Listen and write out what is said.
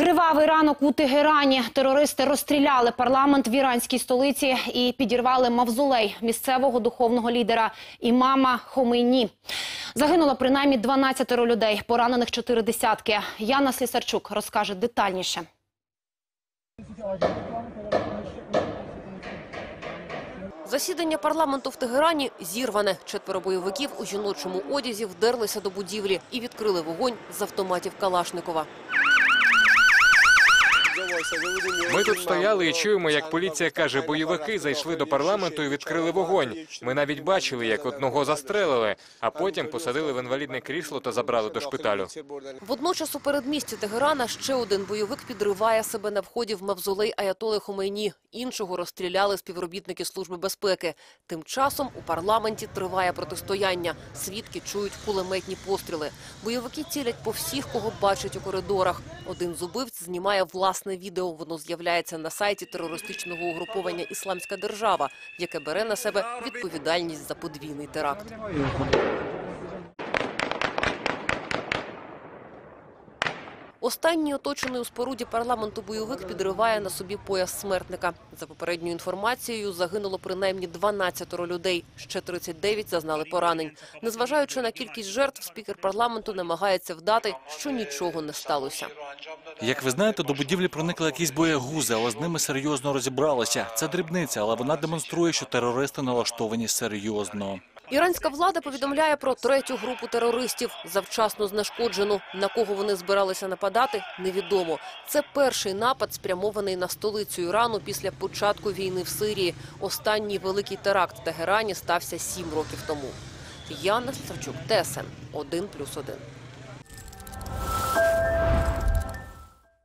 Кривавий ранок у Тегерані. Терористи розстріляли парламент в іранській столиці і підірвали мавзолей місцевого духовного лідера імама Хомейні. Загинуло принаймні 12 людей, поранених чотири десятки. Яна Слісарчук розкаже детальніше. Засідання парламенту в Тегерані зірване. Четверо бойовиків у жіночому одязі вдерлися до будівлі і відкрили вогонь з автоматів Калашникова. Ми тут стояли і чуємо, як поліція каже, бойовики зайшли до парламенту і відкрили вогонь. Ми навіть бачили, як одного застрелили, а потім посадили в інвалідне крісло та забрали до шпиталю. Водночас у передмісті Тегерана ще один бойовик підриває себе на вході в мавзолей Аятоли Хомейні. Іншого розстріляли співробітники Служби безпеки. Тим часом у парламенті триває протистояння. Свідки чують кулеметні постріли. Бойовики цілять по всіх, кого бачать у коридорах. Один з убивць знімає власне відео. Воно з'являється на сайті терористичного угруповання «Ісламська держава», яке бере на себе відповідальність за подвійний теракт. Останній оточений у споруді парламенту бойовик підриває на собі пояс смертника. За попередньою інформацією, загинуло принаймні 12 людей, ще 39 зазнали поранень. Незважаючи на кількість жертв, спікер парламенту намагається вдати, що нічого не сталося. Як ви знаєте, до будівлі проникли якісь боягузи, але з ними серйозно розібралися. Це дрібниця, але вона демонструє, що терористи налаштовані серйозно. Іранська влада повідомляє про третю групу терористів, завчасно знешкоджену. На кого вони збиралися нападати, невідомо. Це перший напад, спрямований на столицю Ірану після початку війни в Сирії. Останній великий теракт в Тегерані стався сім років тому. Яна Савчук, ТСН 1+,1.